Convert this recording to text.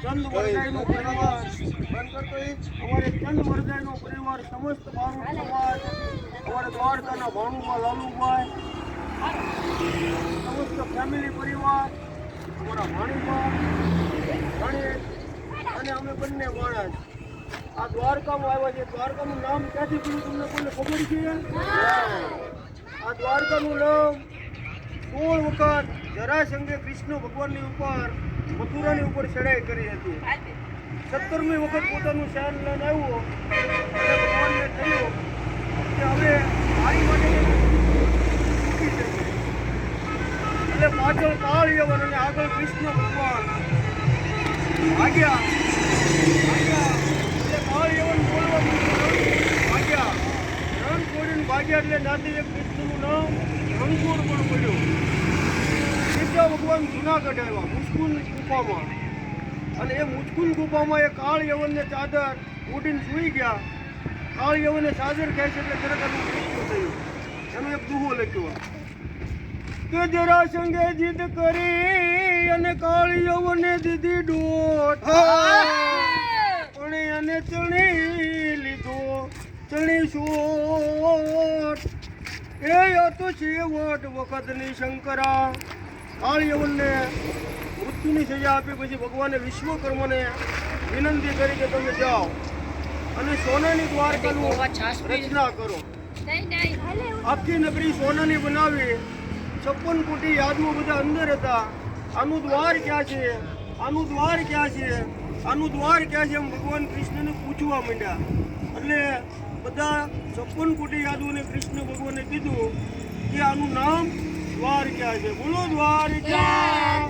ચંદ વરદાયનો પરિવાર એ અમારે ચંદ પરિવાર સમસ્ત બારું સમાજ અમારે દ્વારકાના ભાણુમાં લાલુભાઈ સમસ્ત ફેમિલી પરિવાર અમારા ભાણીમાં ગણેશ અને અમે બંને માણસ આ દ્વારકામાં આવ્યા છે દ્વારકાનું નામ ક્યાંથી પડ્યું તમને કોઈને ખબર છે? આ દ્વારકાનું નામ સોળ વખત જરાસંઘે કૃષ્ણ ભગવાનની ઉપર મથુરાની ઉપર ચડાઈ કરી હતી. સત્તરમી વખત પોતાનું શાન લઈને આવ્યો. ભગવાનને થયું કે હવે મારી માટે એટલે પાછળ કાળ યવન અને આગળ કૃષ્ણ ભગવાન ભાગ્યા. એટલે કાળ યવન બોલવા ભાગ્યા. રણ છોડીને ભાગ્યા એટલે નાતી કૃષ્ણનું નામ રણછોડ ભગવાન જુનાગઢ આવ્યા મુસ્કુન ગુફામાં. અને એ મુસ્કુલ ગુફામાં એ કાળ યવનને ચાદર ઉડીને સૂઈ ગયા. કાળ યવનને ચાદર ખેંચી એટલે ખરેખર મૃત્યુ થયું. એનો એક દુહો લખ્યો કે જરા સંગે જીદ કરી અને કાળ યવને દીધી ડોટ પણ એને ચણી લીધો, ચણી શોટ. એ હતો છેવટ વખતની શંકરા. યવનને મૃત્યુની સજા આપી પછી ભગવાને વિશ્વકર્માને વિનંતી કરી કે તમે જાઓ અને સોનાની દ્વારકાનું રચના કરો. આખી નગરી સોનાની બનાવી છપ્પન કોટી યાદમાં બધા અંદર હતા. આનું દ્વાર ક્યાં છે? આનું દ્વાર ક્યાં છે? આનું દ્વાર ક્યાં છે એમ ભગવાન કૃષ્ણને પૂછવા માંડ્યા. એટલે બધા છપ્પન કોટી યાદવોને કૃષ્ણ ભગવાને કીધું કે આનું નામ દ્વારકા છે. બોલો દ્વારકા.